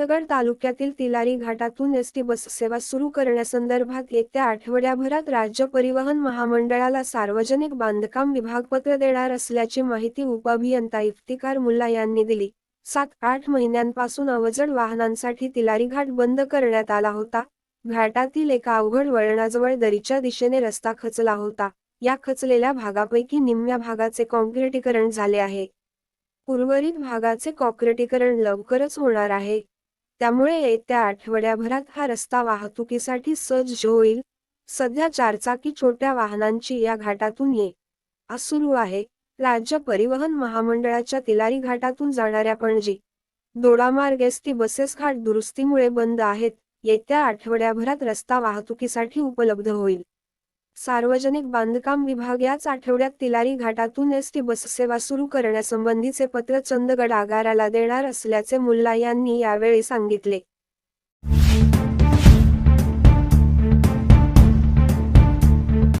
अहमदनगर तालुक्यातील तिलारी घाटातून ST bus सेवा सुरू करण्यासंदर्भात येत्या आठवड्याभरात राज्य परिवहन महामंडळाला सार्वजनिक बांधकाम विभाग पत्र देणार असल्याची माहिती उपअभियंता इफ्तिकार मुल्ला यांनी दिली. सात आठ महिन्यांपासून अवजड वाहनांसाठी तिलारी घाट बंद करण्यात आला होता. घाटातील एका अवघड वळणाजवळ दरीच्या दिशेने रस्ता खचला होता. या खचलेल्या भागापैकी निम्म्या भागाचे कॉन्क्रिटीकरण झाले आहे. उर्वरित भागाचे कॉक्रेटीकरण लवकरच होणार आहे. त्यामुळे येत्या आठवड्याभरात हा रस्ता वाहतुकीसाठी सज्ज होईल. सध्या चारचाकी छोट्या वाहनांची या घाटातून ये. सुरू आहे. राज्य परिवहन महामंडळाच्या तिलारी घाटातून जाणाऱ्या पणजी. दोडामार्ग एसटी बसेस घाट दुरुस्तीमुळे बंद आहेत. येत्या आठवड्याभरात रस्ता वाहतुकीसाठी उपलब्ध होईल. सार्वजनिक बांधकाम विभाग याच आठवड्यात तिलारी घाटातून एसटी बससेवा सुरू करण्यासंबंधीचे पत्र चंदगड आगाराला देणार असल्याचे मुल्ला यांनी यावेळी सांगितले.